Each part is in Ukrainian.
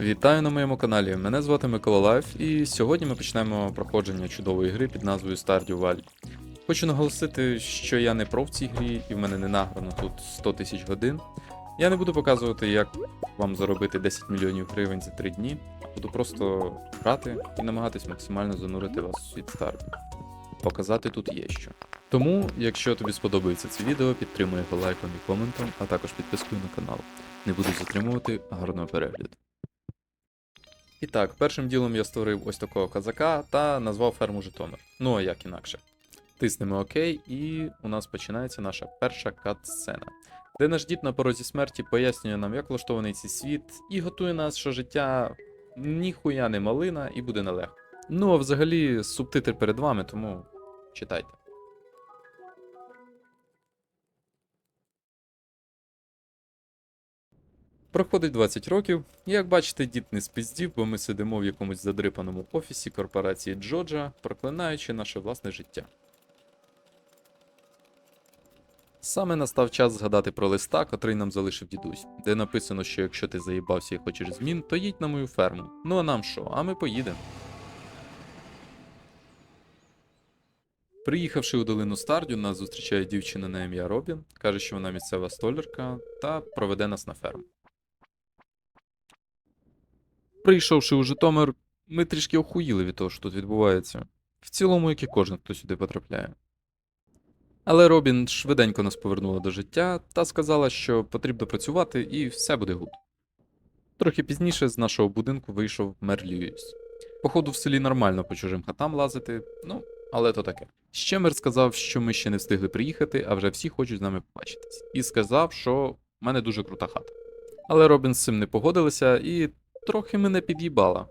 Вітаю на моєму каналі. Мене звати Микола Лайф, і сьогодні ми почнемо проходження чудової гри під назвою Stardew Valley. Хочу наголосити, що я не про в цій грі, і в мене не награно тут 100 тисяч годин. Я не буду показувати, як вам заробити 10 мільйонів гривень за 3 дні, буду просто грати і намагатись максимально занурити вас у світ Stardew. Показати тут є що. Тому, якщо тобі сподобається це відео, підтримуй його лайком і коментом, а також підпискою на канал. Не буду затримувати гарного перегляду. І так, першим ділом я створив ось такого казака та назвав ферму Житомир. Ну а як інакше. Тиснемо ОК, і у нас починається наша перша кат-сцена, де наш дід на порозі смерті пояснює нам, як влаштований цей світ, і готує нас, що життя ніхуя не малина і буде нелегко. Ну а взагалі субтитри перед вами, тому читайте. Проходить 20 років, і як бачите, дід не спіздів, бо ми сидимо в якомусь задрипаному офісі корпорації Джоджа, проклинаючи наше власне життя. Саме настав час згадати про листа, котрий нам залишив дідусь, де написано, що якщо ти заїбався і хочеш змін, то їдь на мою ферму. Ну а нам що? А ми поїдемо. Приїхавши у долину Стардю, нас зустрічає дівчина на ім'я Робін, каже, що вона місцева столярка, та проведе нас на ферму. Прийшовши у Житомир, ми трішки охуїли від того, що тут відбувається. В цілому, як і кожен, хто сюди потрапляє. Але Робін швиденько нас повернула до життя та сказала, що потрібно працювати і все буде гуд. Трохи пізніше з нашого будинку вийшов мер Льюіс. Походу, в селі нормально по чужим хатам лазити, ну, але то таке. Ще мер сказав, що ми ще не встигли приїхати, а вже всі хочуть з нами побачитись. І сказав, що в мене дуже крута хата. Але Робін з цим не погодилася і трохи мене під'їбала.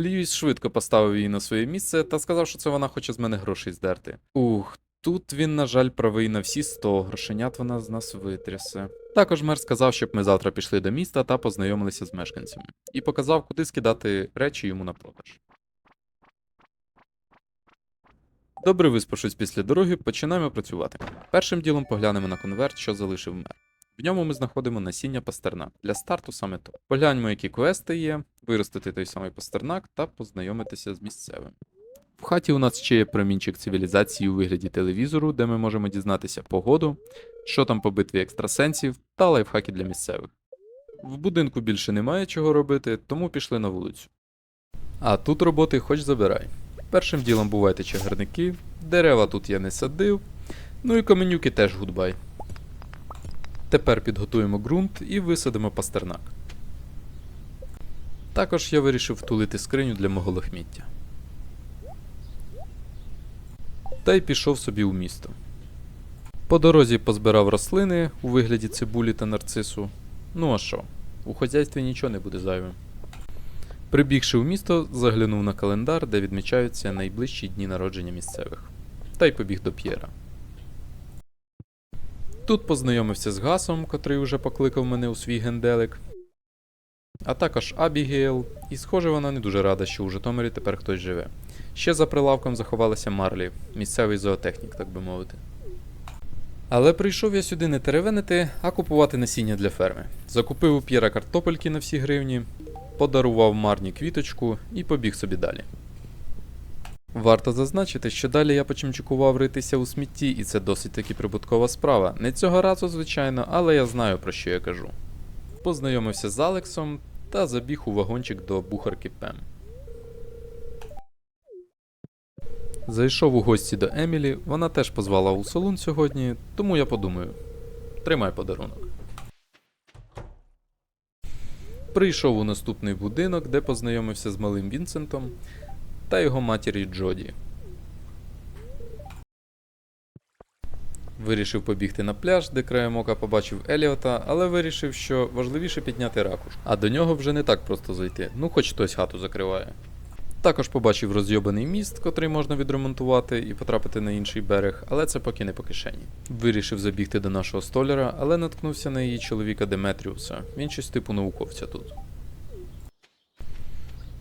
Льюіс швидко поставив її на своє місце та сказав, що це вона хоче з мене грошей здерти. Ух, тут він, на жаль, правий на всі 100, грошенят вона з нас витрясе. Також мер сказав, щоб ми завтра пішли до міста та познайомилися з мешканцями, і показав, куди скидати речі йому на продаж. Добре виспавшись після дороги, починаємо працювати. Першим ділом поглянемо на конверт, що залишив мер. В ньому ми знаходимо насіння пастернак. Для старту саме то. Погляньмо, які квести є, виростити той самий пастернак та познайомитися з місцевим. В хаті у нас ще є промінчик цивілізації у вигляді телевізору, де ми можемо дізнатися погоду, що там по битві екстрасенсів та лайфхаки для місцевих. В будинку більше немає чого робити, тому пішли на вулицю. А тут роботи хоч забирай. Першим ділом бувайте чагарники, дерева тут я не садив, ну і каменюки теж гудбай. Тепер підготуємо ґрунт і висадимо пастернак. Також я вирішив втулити скриню для мого лохміття. Та й пішов собі у місто. По дорозі позбирав рослини у вигляді цибулі та нарцису. Ну а що? У хазяйстві нічого не буде зайвим. Прибігши в місто, заглянув на календар, де відмічаються найближчі дні народження місцевих. Та й побіг до П'єра. Тут познайомився з Гасом, котрий уже покликав мене у свій генделик, а також Абігейл, і схоже, вона не дуже рада, що у Житомирі тепер хтось живе. Ще за прилавком заховалася Марлі, місцевий зоотехнік, так би мовити. Але прийшов я сюди не теревенити, а купувати насіння для ферми. Закупив у П'єра картопельки на всі гривні, подарував Марні квіточку і побіг собі далі. Варто зазначити, що далі я почимчикував ритися у смітті, і це досить таки прибуткова справа. Не цього разу, звичайно, але я знаю про що я кажу. Познайомився з Алексом та забіг у вагончик до бухарки Пем. Зайшов у гості до Емілі, вона теж позвала у салон сьогодні, тому я подумаю: тримай подарунок. Прийшов у наступний будинок, де познайомився з малим Вінсентом та його матір'ю Джоді. Вирішив побігти на пляж, де краєм ока побачив Еліота, але вирішив, що важливіше підняти ракуш, а до нього вже не так просто зайти, ну хоч хтось хату закриває. Також побачив розйобаний міст, котрий можна відремонтувати і потрапити на інший берег, але це поки не по кишені. Вирішив забігти до нашого столяра, але наткнувся на її чоловіка Деметріуса. Він щось типу науковця тут.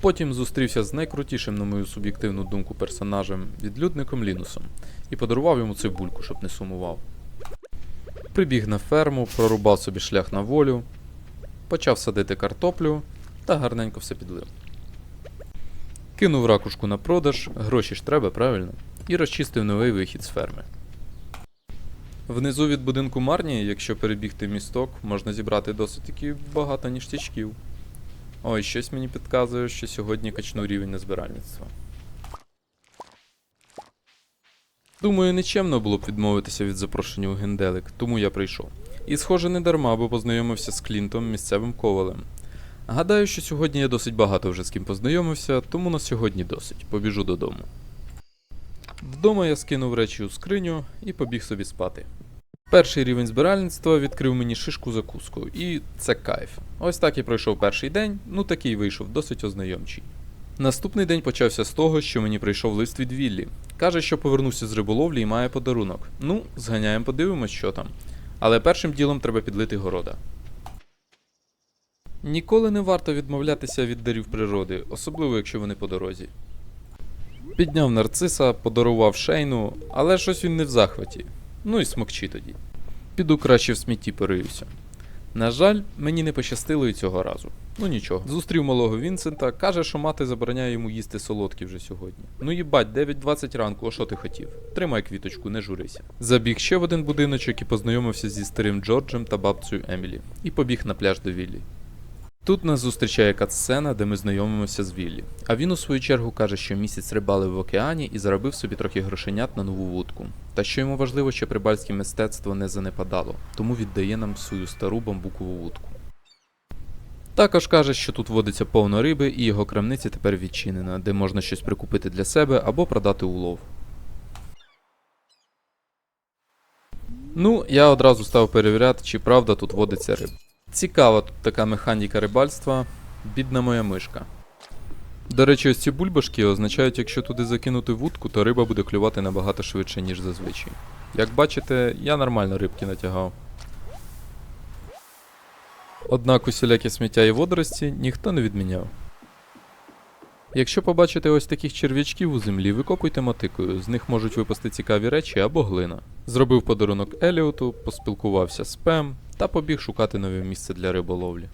Потім зустрівся з найкрутішим, на мою суб'єктивну думку, персонажем, відлюдником Лінусом, і подарував йому цибульку, щоб не сумував. Прибіг на ферму, прорубав собі шлях на волю, почав садити картоплю та гарненько все підлив. Кинув ракушку на продаж, гроші ж треба, правильно? І розчистив новий вихід з ферми. Внизу від будинку Марні, якщо перебігти місток, можна зібрати досить таки багато ніштячків. Ой, щось мені підказує, що сьогодні качну рівень на збиральництво. Думаю, нечемно було б відмовитися від запрошення у генделик, тому я прийшов. І, схоже, не дарма, бо познайомився з Клінтом, місцевим ковалем. Гадаю, що сьогодні я досить багато вже з ким познайомився, тому на сьогодні досить. Побіжу додому. Вдома я скинув речі у скриню і побіг собі спати. Перший рівень збиральництва відкрив мені шишку закуску, і це кайф. Ось так і пройшов перший день, ну такий вийшов, досить ознайомчий. Наступний день почався з того, що мені прийшов лист від Віллі. Каже, що повернувся з риболовлі і має подарунок. Ну, зганяємо, подивимось, що там. Але першим ділом треба підлити города. Ніколи не варто відмовлятися від дарів природи, особливо якщо вони по дорозі. Підняв нарциса, подарував шейну, але щось він не в захваті. Ну і смокчи тоді. Піду краще в смітті пориюся. На жаль, мені не пощастило і цього разу. Ну нічого. Зустрів малого Вінсента, каже, що мати забороняє йому їсти солодкі вже сьогодні. Ну їбать, 9.20 ранку, а що ти хотів? Тримай квіточку, не журися. Забіг ще в один будиночок і познайомився зі старим Джорджем та бабцею Емілі. І побіг на пляж до Віллі. Тут нас зустрічає катсцена, де ми знайомимося з Віллі. А він у свою чергу каже, що місяць рибалив в океані і заробив собі трохи грошенят на нову вудку. Та що йому важливо, щоб рибальське мистецтво не занепадало, тому віддає нам свою стару бамбукову вудку. Також каже, що тут водиться повно риби, і його крамниця тепер відчинена, де можна щось прикупити для себе або продати улов. Ну, я одразу став перевіряти, чи правда тут водиться риба. Цікава тут така механіка рибальства, бідна моя мишка. До речі, ось ці бульбашки означають, якщо туди закинути вудку, то риба буде клювати набагато швидше, ніж зазвичай. Як бачите, я нормально рибки натягав. Однак усілякі сміття і водорості ніхто не відміняв. Якщо побачите ось таких черв'ячків у землі, викопуйте мотикою, з них можуть випасти цікаві речі або глина. Зробив подарунок Еліоту, поспілкувався з Пем та побіг шукати нове місце для риболовлі.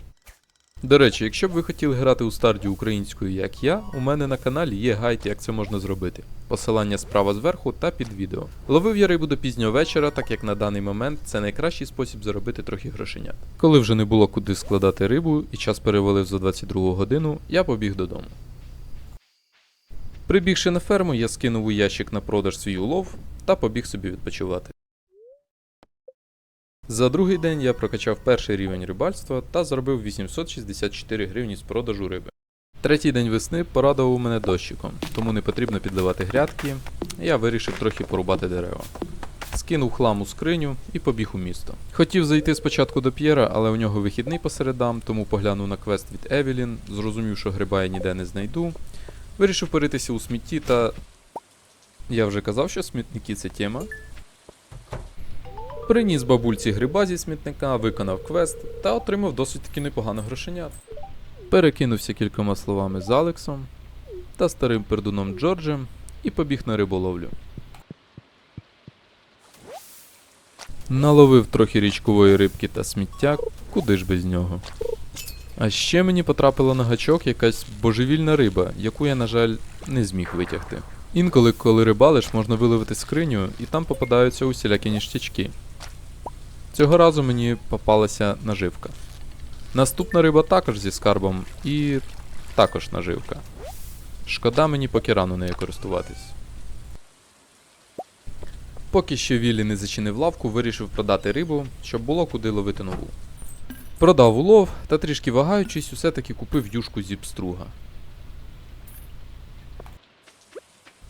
До речі, якщо б ви хотіли грати у старді українською, як я, у мене на каналі є гайд, як це можна зробити. Посилання справа зверху та під відео. Ловив я рибу до пізнього вечора, так як на даний момент це найкращий спосіб заробити трохи грошенят. Коли вже не було куди складати рибу і час перевалив за 22 годину, я побіг додому. Прибігши на ферму, я скинув у ящик на продаж свій улов та побіг собі відпочивати. За другий день я прокачав перший рівень рибальства та заробив 864 гривні з продажу риби. Третій день весни порадував мене дощиком, тому не потрібно підливати грядки. Я вирішив трохи порубати дерева. Скинув хлам у скриню і побіг у місто. Хотів зайти спочатку до П'єра, але у нього вихідний по середам, тому поглянув на квест від Евелін, зрозумів, що гриба я ніде не знайду. Вирішив поритися у смітті та. Я вже казав, що смітники це тема. Приніс бабульці гриба зі смітника, виконав квест та отримав досить таки непогано грошенят. Перекинувся кількома словами з Алексом та старим пердуном Джорджем і побіг на риболовлю. Наловив трохи річкової рибки та сміття, куди ж без нього. А ще мені потрапила на гачок якась божевільна риба, яку я, на жаль, не зміг витягти. Інколи, коли рибалиш, можна виловити скриню, і там попадаються усілякі ніштячки. Цього разу мені попалася наживка. Наступна риба також зі скарбом і також наживка. Шкода мені поки рано нею користуватись. Поки що Віллі не зачинив лавку, вирішив продати рибу, щоб було куди ловити нову. Продав улов та трішки вагаючись, усе-таки купив юшку зі пструга.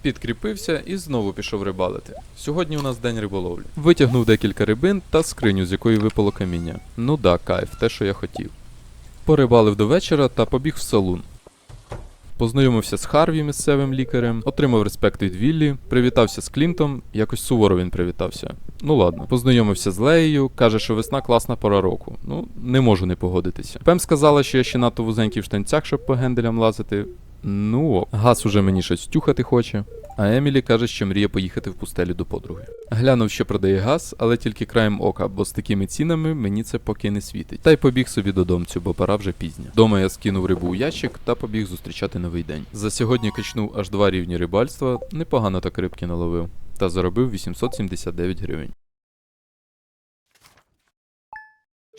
Підкріпився і знову пішов рибалити. Сьогодні у нас день риболовлі. Витягнув декілька рибин та скриню, з якої випало каміння. Ну да, кайф, те, що я хотів. Порибалив до вечора та побіг в салун. Познайомився з Харві, місцевим лікарем, отримав респект від Віллі, привітався з Клінтом, якось суворо він привітався. Ну ладно, познайомився з Леєю, каже, що весна класна пора року. Ну, не можу не погодитися. Пем сказала, що я ще надто вузенький в штанцях, щоб по генделям лазити. Ну, газ уже мені щось тюхати хоче. А Емілі каже, що мріє поїхати в пустелю до подруги. Глянув, що продає газ, але тільки краєм ока, бо з такими цінами мені це поки не світить. Та й побіг собі додомцю, бо пора вже пізня. Дома я скинув рибу у ящик та побіг зустрічати новий день. За сьогодні качнув аж два рівні рибальства, непогано так рибки наловив, та заробив 879 гривень.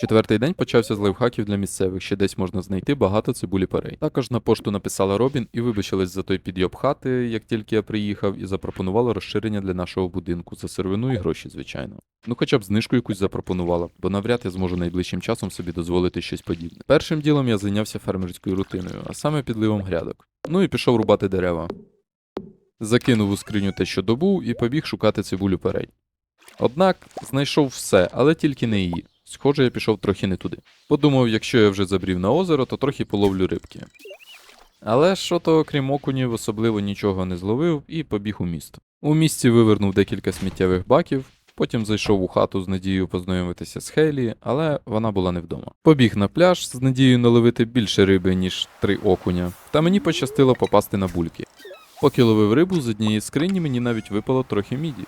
Четвертий день почався з лайфхаків для місцевих, ще десь можна знайти багато цибулі парей. Також на пошту написала Робін і вибачилась за той підйоб хати, як тільки я приїхав, і запропонувала розширення для нашого будинку за сировину і гроші, звичайно. Ну хоча б знижку якусь запропонувала, бо навряд я зможу найближчим часом собі дозволити щось подібне. Першим ділом я зайнявся фермерською рутиною, а саме підливом грядок. Ну і пішов рубати дерева. Закинув у скриню те, що добув, і побіг шукати цибулю перей. Однак знайшов все, але тільки не її. Схоже, я пішов трохи не туди. Подумав, якщо я вже забрів на озеро, то трохи половлю рибки. Але що то, окрім окунів, особливо нічого не зловив і побіг у місто. У місті вивернув декілька сміттєвих баків, потім зайшов у хату з надією познайомитися з Хейлі, але вона була не вдома. Побіг на пляж з надією наловити більше риби, ніж три окуня, та мені пощастило попасти на бульки. Поки ловив рибу, з однієї скрині мені навіть випало трохи міді.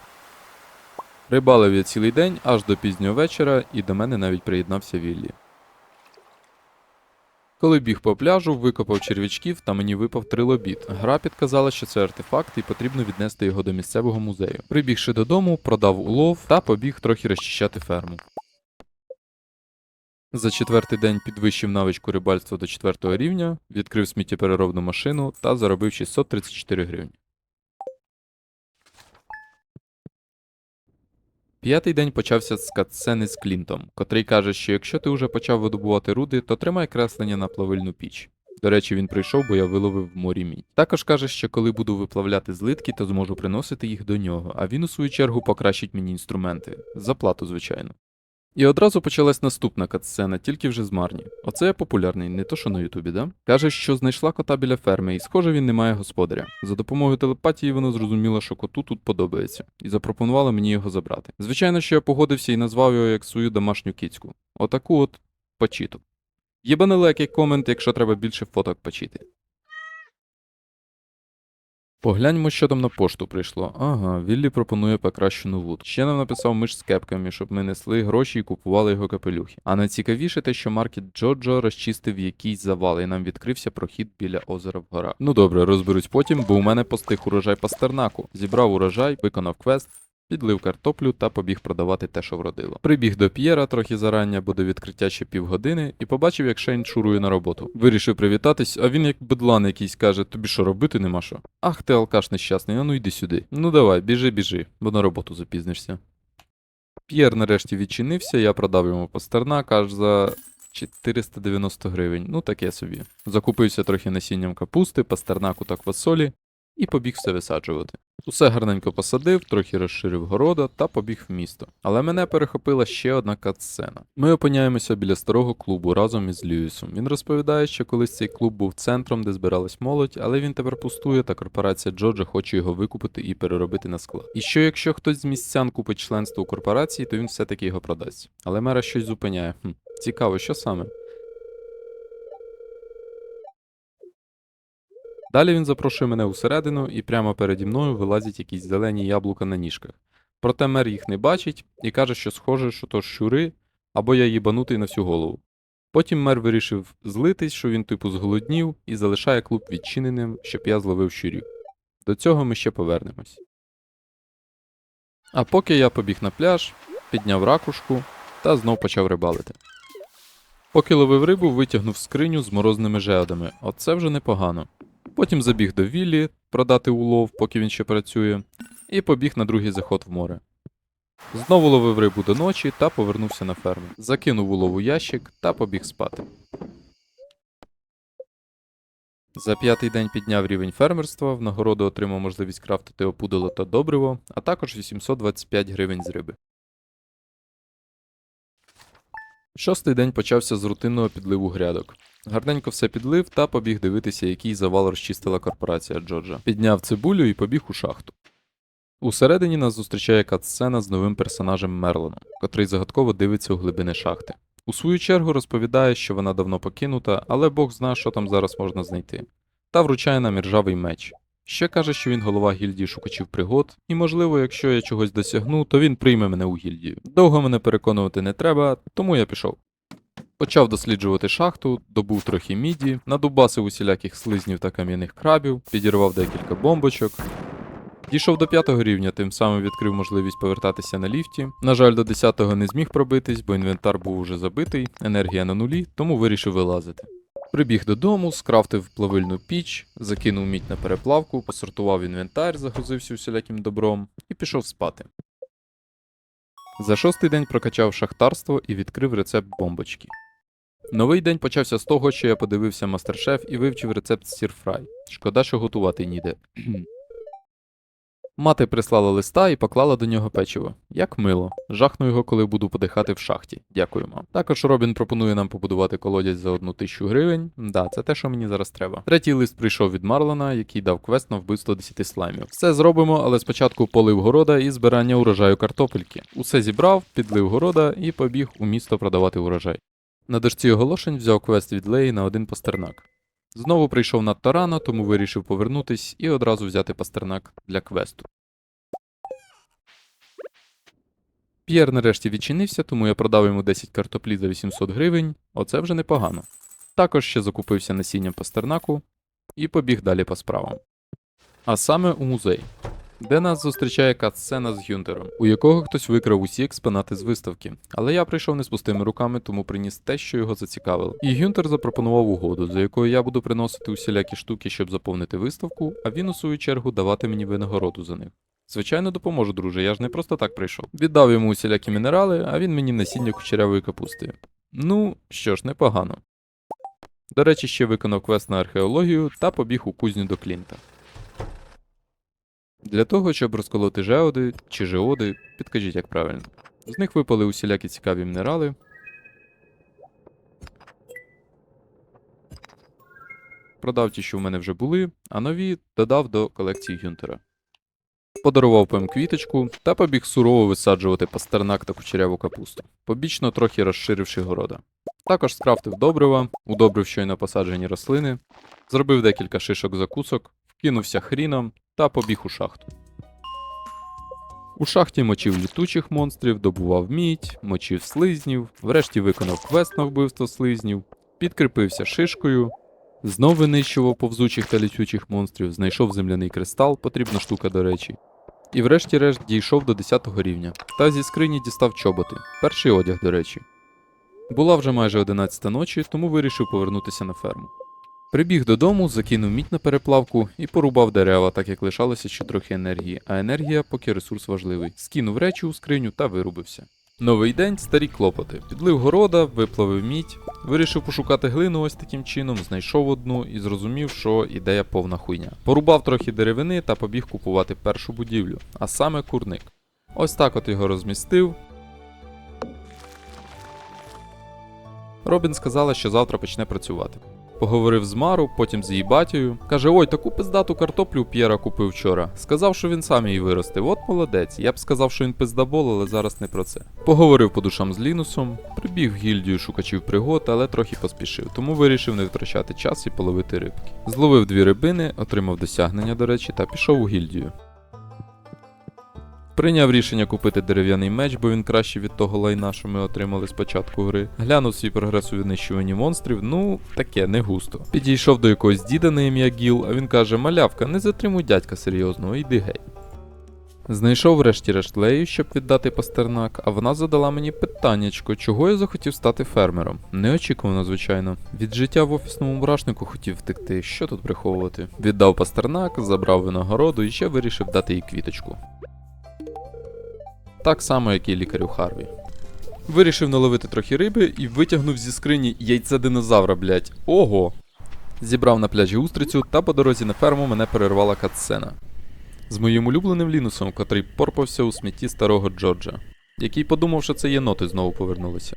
Рибалив я цілий день аж до пізнього вечора, і до мене навіть приєднався Віллі. Коли біг по пляжу, викопав черв'ячків та мені випав трилобіт. Гра підказала, що це артефакт і потрібно віднести його до місцевого музею. Прибігши додому, продав улов та побіг трохи розчищати ферму. За четвертий день підвищив навичку рибальства до четвертого рівня, відкрив сміттєпереробну машину та заробив 634 гривні. П'ятий день почався з катсцени з Клінтом, котрий каже, що якщо ти вже почав видобувати руди, то тримай креслення на плавильну піч. До речі, він прийшов, бо я виловив в морі мідь. Також каже, що коли буду виплавляти злитки, то зможу приносити їх до нього, а він у свою чергу покращить мені інструменти. За плату, звичайно. І одразу почалась наступна катсцена, тільки вже з Марні. Оце я популярний, не то що на Ютубі, да? Каже, що знайшла кота біля ферми, і схоже, він не має господаря. За допомогою телепатії вона зрозуміла, що коту тут подобається, і запропонувала мені його забрати. Звичайно, що я погодився і назвав його як свою домашню кіцьку. Отаку от пачіту. Єбане лайк комент, якщо треба більше фоток пачіти. Погляньмо, що там на пошту прийшло. Ага, Віллі пропонує покращену вуд. Ще нам написав миш з кепками, щоб ми несли гроші і купували його капелюхи. А найцікавіше те, що маркет Джоджо розчистив якийсь завал, і нам відкрився прохід біля озера в горах. Ну добре, розберусь потім, бо у мене постиг урожай пастернаку. Зібрав урожай, виконав квест. Підлив картоплю та побіг продавати те, що вродило. Прибіг до П'єра трохи зарання, бо до відкриття ще півгодини, і побачив, як Шейн шурує на роботу. Вирішив привітатись, а він як бедлан якийсь каже: тобі що робити нема що? Ах ти алкаш нещасний, а ну йди сюди. Ну давай, біжи, біжи, бо на роботу запізнишся. П'єр нарешті відчинився, я продав йому пастернак аж за 490 гривень. Ну таке собі. Закупився трохи насінням капусти, пастернаку та квасолі і побіг все висаджувати. Усе гарненько посадив, трохи розширив города та побіг в місто. Але мене перехопила ще одна катсцена. Ми опиняємося біля старого клубу разом із Льюісом. Він розповідає, що колись цей клуб був центром, де збиралась молодь, але він тепер пустує, та корпорація Джоджа хоче його викупити і переробити на склад. І що якщо хтось з містян купить членство у корпорації, то він все-таки його продасть. Але мера щось зупиняє. Хм, цікаво, що саме? Далі він запрошує мене усередину, і прямо переді мною вилазять якісь зелені яблука на ніжках. Проте мер їх не бачить і каже, що схоже, що то щури, або я їбанутий на всю голову. Потім мер вирішив злитись, що він типу зголоднів, і залишає клуб відчиненим, щоб я зловив щурів. До цього ми ще повернемось. А поки я побіг на пляж, підняв ракушку та знов почав рибалити. Поки ловив рибу, витягнув скриню з морозними жеодами. Оце вже непогано. Потім забіг до Віллі продати улов, поки він ще працює, і побіг на другий заход в море. Знову ловив рибу до ночі та повернувся на ферму. Закинув улов у ящик та побіг спати. За п'ятий день підняв рівень фермерства, в нагороду отримав можливість крафтити опудало та добриво, а також 825 гривень з риби. Шостий день почався з рутинного підливу грядок. Гарненько все підлив та побіг дивитися, який завал розчистила корпорація Джорджа. Підняв цибулю і побіг у шахту. Усередині нас зустрічає катсцена з новим персонажем Мерлоном, котрий загадково дивиться у глибини шахти. У свою чергу розповідає, що вона давно покинута, але Бог знає, що там зараз можна знайти, та вручає нам іржавий меч. Ще каже, що він голова гільдії шукачів пригод, і можливо, якщо я чогось досягну, то він прийме мене у гільдію. Довго мене переконувати не треба, тому я пішов. Почав досліджувати шахту, добув трохи міді, надубасив усіляких слизнів та кам'яних крабів, підірвав декілька бомбочок. Дійшов до п'ятого рівня, тим самим відкрив можливість повертатися на ліфті. На жаль, до 10-го не зміг пробитись, бо інвентар був уже забитий, енергія на нулі, тому вирішив вилазити. Прибіг додому, скрафтив плавильну піч, закинув мідь на переплавку, посортував інвентар, загрузився усіляким добром і пішов спати. За шостий день прокачав шахтарство і відкрив рецепт бомбочки. Новий день почався з того, що я подивився мастер-шеф і вивчив рецепт сірфрай. Шкода, що готувати ніде. Мати прислала листа і поклала до нього печиво. Як мило. Жахну його, коли буду подихати в шахті. Дякую, мам. Також Робін пропонує нам побудувати колодязь за одну тисячу гривень. Да, це те, що мені зараз треба. Третій лист прийшов від Марлона, який дав квест на вбивство 10 слаймів. Все зробимо, але спочатку полив города і збирання урожаю картопельки. Усе зібрав, підлив города і побіг у місто продавати урожай. На дошці оголошень взяв квест від Леї на один пастернак. Знову прийшов надто рано, тому вирішив повернутись і одразу взяти пастернак для квесту. П'єр нарешті відчинився, тому я продав йому 10 картоплі за 800 гривень, оце вже непогано. Також ще закупився насінням пастернаку і побіг далі по справам. А саме у музей, де нас зустрічає кат-сцена з Гюнтером, у якого хтось викрав усі експонати з виставки. Але я прийшов не з пустими руками, тому приніс те, що його зацікавило. І Гюнтер запропонував угоду, за якою я буду приносити усілякі штуки, щоб заповнити виставку, а він, у свою чергу, давати мені винагороду за них. Звичайно, допоможу, друже, я ж не просто так прийшов. Віддав йому усілякі мінерали, а він мені насіння кучерявої капусти. Ну, що ж, непогано. До речі, ще виконав квест на археологію та побіг у кузню до Клінта. Для того, щоб розколоти жеоди чи жеоди, підкажіть, як правильно. З них випали усілякі цікаві мінерали. Продав ті, що в мене вже були, а нові додав до колекції Гюнтера. Подарував пем квіточку та побіг сурово висаджувати пастернак та кучеряву капусту, побічно трохи розширивши города. Також скрафтив добрива, удобрив щойно посаджені рослини, зробив декілька шишок закусок, вкинувся хріном та побіг у шахту. У шахті мочив літучих монстрів, добував мідь, мочив слизнів, врешті виконав квест на вбивство слизнів, підкріпився шишкою, знов винищував повзучих та літучих монстрів, знайшов земляний кристал, потрібна штука до речі. І врешті-решт дійшов до 10 рівня, та зі скрині дістав чоботи, перший одяг, до речі. Була вже майже 11 ночі, тому вирішив повернутися на ферму. Прибіг додому, закинув мідь на переплавку і порубав дерева, так як лишалося ще трохи енергії, а енергія поки ресурс важливий. Скинув речі у скриню та вирубився. Новий день, старі клопоти. Підлив города, виплавив мідь, вирішив пошукати глину ось таким чином, знайшов одну і зрозумів, що ідея повна хуйня. Порубав трохи деревини та побіг купувати першу будівлю, а саме курник. Ось так от його розмістив. Робін сказала, що завтра почне працювати. Поговорив з Мару, потім з її батькою. Каже: ой, таку пиздату картоплю у П'єра купив вчора. Сказав, що він сам її виростив. От молодець. Я б сказав, що він пиздабол, але зараз не про це. Поговорив по душам з Лінусом, прибіг в гільдію шукачів пригод, але трохи поспішив, тому вирішив не втрачати час і половити рибки. Зловив дві рибини, отримав досягнення, до речі, та пішов у гільдію. Прийняв рішення купити дерев'яний меч, бо він краще від того лайна, що ми отримали з початку гри. Глянув свій прогрес у віднищуванні монстрів, ну таке не густо. Підійшов до якогось діда на ім'я Гіл, а він каже: Малявка, не затримуй дядька серйозного, йди гей. Знайшов врешті-решт Лею, щоб віддати пастернак, а вона задала мені питаннячко, чого я захотів стати фермером. Неочікувано, звичайно. Від життя в офісному мурашнику хотів втекти, що тут приховувати. Віддав пастернак, забрав винагороду і ще вирішив дати їй квіточку. Так само, як і лікарю Харві. Вирішив наловити трохи риби і витягнув зі скрині яйце динозавра, блять. Ого! Зібрав на пляжі устрицю, та по дорозі на ферму мене перервала катсцена. З моїм улюбленим Лінусом, котрий порпався у смітті старого Джорджа, який подумав, що це єноти знову повернулися.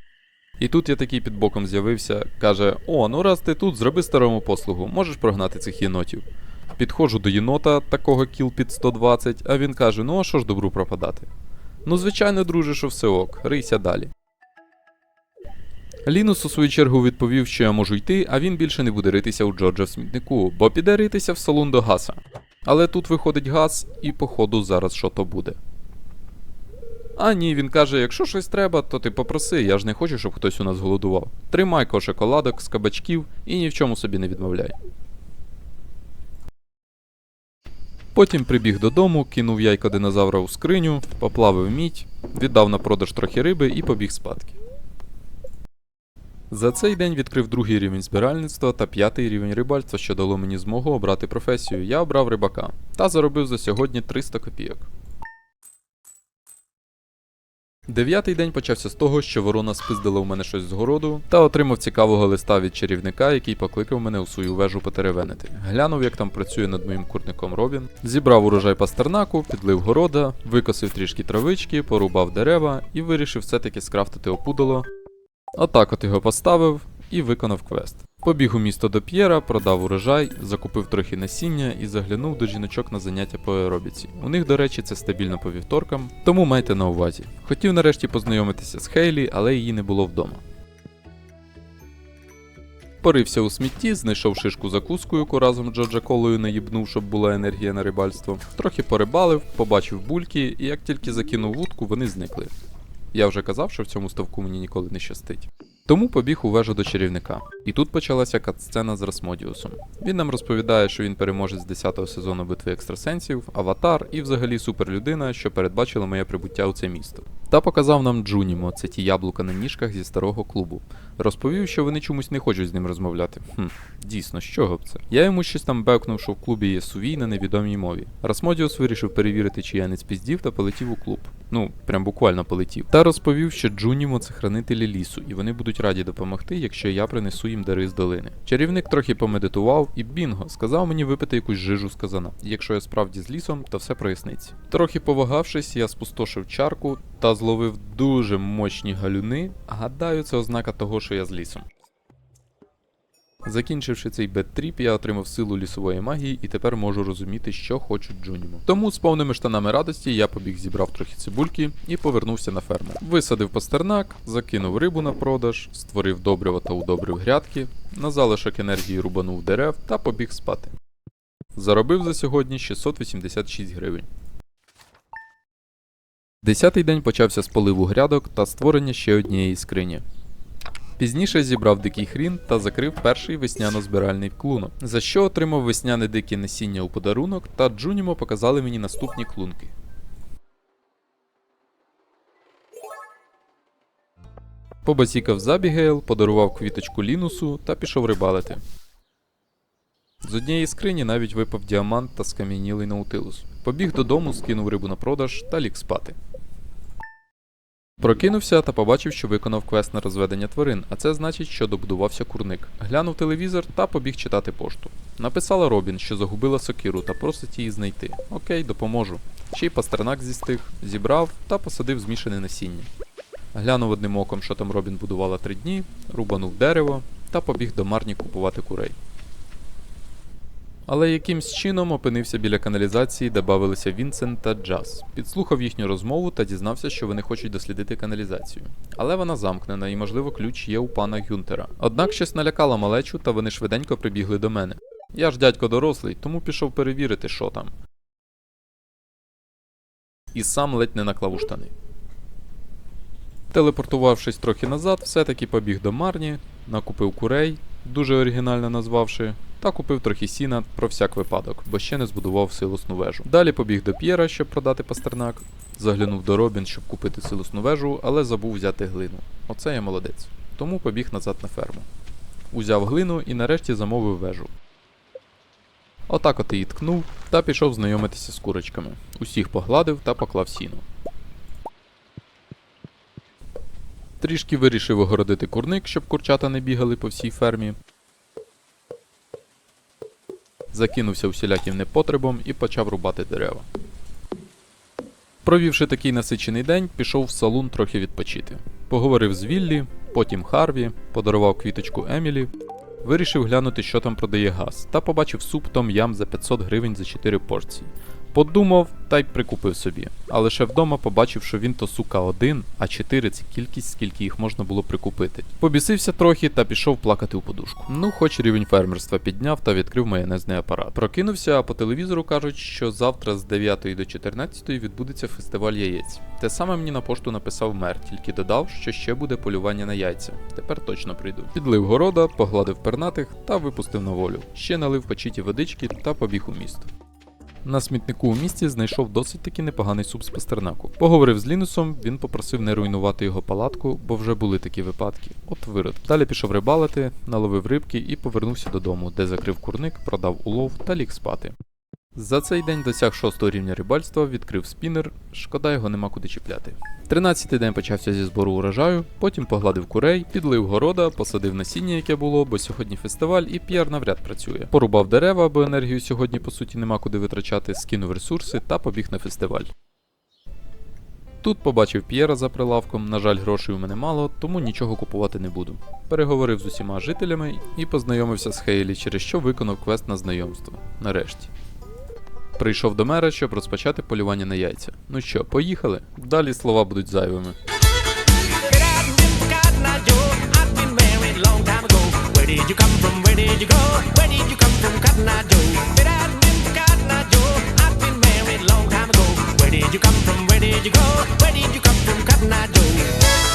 І тут я такий під боком з'явився, каже: О, ну раз ти тут, зроби старому послугу, можеш прогнати цих єнотів. Підходжу до єнота, такого кіл під 120, а він каже: ну а що ж добру пропадати? Ну, звичайно, друже, що все ок, рийся далі. Лінус у свою чергу відповів, що я можу йти, а він більше не буде ритися у Джорджа в смітнику, бо піде ритися в салон до Гаса. Але тут виходить газ, і походу зараз що то буде. А ні, він каже, якщо щось треба, то ти попроси, я ж не хочу, щоб хтось у нас голодував. Тримай ко шоколадок з кабачків і ні в чому собі не відмовляй. Потім прибіг додому, кинув яйка динозавра у скриню, поплавив мідь, віддав на продаж трохи риби і побіг спадки. За цей день відкрив другий рівень збиральництва та п'ятий рівень рибальства, що дало мені змогу обрати професію. Я обрав рибака та заробив за сьогодні 300 копійок. Дев'ятий день почався з того, що ворона спиздила у мене щось з городу та отримав цікавого листа від чарівника, який покликав мене у свою вежу потеревенити. Глянув, як там працює над моїм курником Робін, зібрав урожай пастернаку, підлив города, викосив трішки травички, порубав дерева і вирішив все-таки скрафтити опудало. Отак от його поставив і виконав квест. Побіг у місто до П'єра, продав урожай, закупив трохи насіння і заглянув до жіночок на заняття по аеробіці. У них, до речі, це стабільно по вівторкам, тому майте на увазі. Хотів нарешті познайомитися з Хейлі, але її не було вдома. Порився у смітті, знайшов шишку закускою, яку разом з Джоджа Колою наїбнув, щоб була енергія на рибальство. Трохи порибалив, побачив бульки, і як тільки закинув вудку, вони зникли. Я вже казав, що в цьому ставку мені ніколи не щастить. Тому побіг у вежу до чарівника. І тут почалася катсцена з Расмодіусом. Він нам розповідає, що він переможець 10-го сезону битви екстрасенсів, аватар і взагалі суперлюдина, що передбачила моє прибуття у це місто. Та показав нам Джунімо, це ті яблука на ніжках зі старого клубу. Розповів, що вони чомусь не хочуть з ним розмовляти. Хм, дійсно, з чого б це? Я йому щось там бекнув, що в клубі є сувій на невідомій мові. Расмодіус вирішив перевірити, чи я не спіздів та полетів у клуб. Ну, прям буквально полетів. Та розповів, що Джунімо це хранителі лісу, і вони будуть раді допомогти, якщо я принесу їм дари з долини. Чарівник трохи помедитував і бінго, сказав мені випити якусь жижу з казана. Якщо я справді з лісом, то все проясниться. Трохи повагавшись, я спустошив чарку та зловив дуже мощні галюни. Гадаю, це ознака того, що я з лісом. Закінчивши цей бет-тріп, я отримав силу лісової магії і тепер можу розуміти, що хочуть Джунімо. Тому з повними штанами радості я побіг зібрав трохи цибульки і повернувся на ферму. Висадив пастернак, закинув рибу на продаж, створив добриво та удобрив грядки, на залишок енергії рубанув дерев та побіг спати. Заробив за сьогодні 686 гривень. Десятий день почався з поливу грядок та створення ще однієї скрині. Пізніше зібрав дикий хрін та закрив перший весняно-збиральний клунок, за що отримав весняне дике насіння у подарунок, та Джунімо показали мені наступні клунки. Побасікав Забігейл, подарував квіточку Лінусу та пішов рибалити. З однієї скрині навіть випав діамант та скам'янілий наутилус. Побіг додому, скинув рибу на продаж та ліг спати. Прокинувся та побачив, що виконав квест на розведення тварин, а це значить, що добудувався курник. Глянув телевізор та побіг читати пошту. Написала Робін, що загубила сокиру та просить її знайти. Окей, допоможу. Ще й пастернак зістиг, зібрав та посадив змішане насіння. Глянув одним оком, що там Робін будувала три дні, рубанув дерево та побіг до Марні купувати курей. Але якимсь чином опинився біля каналізації, де бавилися Вінсент та Джаз. Підслухав їхню розмову та дізнався, що вони хочуть дослідити каналізацію. Але вона замкнена і, можливо, ключ є у пана Гюнтера. Однак щось налякало малечу, та вони швиденько прибігли до мене. Я ж дядько дорослий, тому пішов перевірити, що там. І сам ледь не наклав штани. Телепортувавшись трохи назад, все-таки побіг до Марні, накупив курей, дуже оригінально назвавши, та купив трохи сіна про всяк випадок, бо ще не збудував силосну вежу. Далі побіг до П'єра, щоб продати пастернак, заглянув до Робін, щоб купити силосну вежу, але забув взяти глину. Оце я молодець. Тому побіг назад на ферму. Узяв глину і нарешті замовив вежу. Отак от її ткнув та пішов знайомитися з курочками. Усіх погладив та поклав сіно. Трішки вирішив огородити курник, щоб курчата не бігали по всій фермі. Закинувся усіляким непотребом і почав рубати дерева. Провівши такий насичений день, пішов в салун трохи відпочити. Поговорив з Віллі, потім Харві, подарував квіточку Емілі, вирішив глянути, що там продає газ, та побачив суп Том Ям за 500 гривень за 4 порції. Подумав та й прикупив собі. А лише вдома побачив, що він то сука один, а чотири це кількість, скільки їх можна було прикупити. Побісився трохи та пішов плакати у подушку. Ну, хоч рівень фермерства підняв та відкрив майонезний апарат. Прокинувся, а по телевізору кажуть, що завтра з 9 до 14 відбудеться фестиваль яєць. Те саме мені на пошту написав мер, тільки додав, що ще буде полювання на яйця. Тепер точно прийду. Підлив города, погладив пернатих та випустив на волю. Ще налив печіті водички та побіг у місто. На смітнику у місті знайшов досить таки непоганий суп з пастернаку. Поговорив з Лінусом, він попросив не руйнувати його палатку, бо вже були такі випадки. От виродки. Далі пішов рибалити, наловив рибки і повернувся додому, де закрив курник, продав улов та ліг спати. За цей день досяг шостого рівня рибальства, відкрив спінер, шкода його нема куди чіпляти. Тринадцятий день почався зі збору урожаю, потім погладив курей, підлив города, посадив насіння, яке було, бо сьогодні фестиваль і п'єр навряд працює. Порубав дерева, бо енергію сьогодні по суті нема куди витрачати, скинув ресурси та побіг на фестиваль. Тут побачив П'єра за прилавком, на жаль, грошей у мене мало, тому нічого купувати не буду. Переговорив з усіма жителями і познайомився з Хейлі, через що виконав квест на знайомство. Нарешті. Прийшов до мера, щоб розпочати полювання на яйця. Ну що, поїхали? Далі слова будуть зайвими. Where did you come from? Where did you go? Where did you come from, Cotton Joe?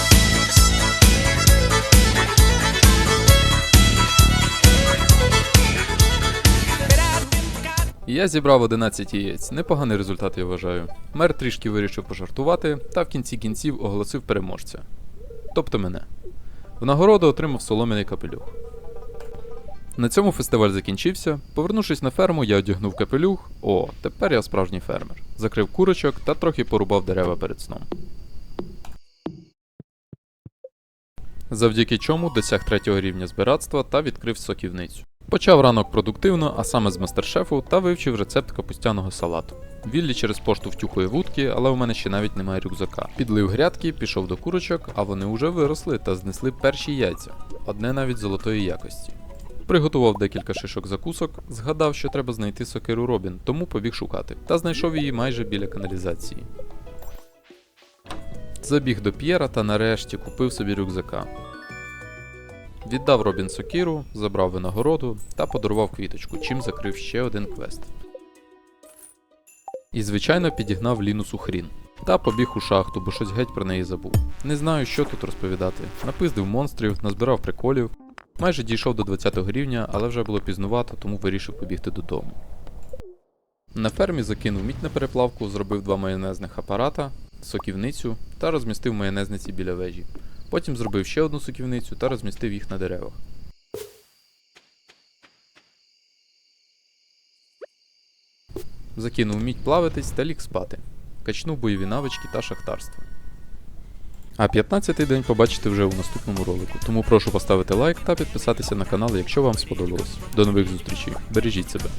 Я зібрав 11 яєць. Непоганий результат, я вважаю. Мер трішки вирішив пожартувати, та в кінці кінців оголосив переможця. Тобто мене. В нагороду отримав солом'яний капелюх. На цьому фестиваль закінчився. Повернувшись на ферму, я одягнув капелюх. О, тепер я справжній фермер. Закрив курочок та трохи порубав дерева перед сном. Завдяки чому досяг третього рівня збиратства та відкрив соківницю. Почав ранок продуктивно, а саме з мастер-шефу, та вивчив рецепт капустяного салату. Віллі через пошту втюхує вудки, але у мене ще навіть немає рюкзака. Підлив грядки, пішов до курочок, а вони вже виросли та знесли перші яйця, одне навіть золотої якості. Приготував декілька шишок закусок, згадав, що треба знайти сокиру Робін, тому побіг шукати, та знайшов її майже біля каналізації. Забіг до П'єра та нарешті купив собі рюкзака. Віддав Робін сокиру, забрав винагороду та подарував квіточку, чим закрив ще один квест. І, звичайно, підігнав Лінусу хрін. Та побіг у шахту, бо щось геть про неї забув. Не знаю, що тут розповідати. Напиздив монстрів, назбирав приколів. Майже дійшов до 20 рівня, але вже було пізнувато, тому вирішив побігти додому. На фермі закинув мідь на переплавку, зробив два майонезних апарата, соківницю та розмістив майонезниці біля вежі. Потім зробив ще одну соківницю та розмістив їх на деревах. Закинув мідь плавитись та ліг спати. Качнув бойові навички та шахтарство. А 15-й день побачите вже у наступному ролику, тому прошу поставити лайк та підписатися на канал, якщо вам сподобалось. До нових зустрічей. Бережіть себе.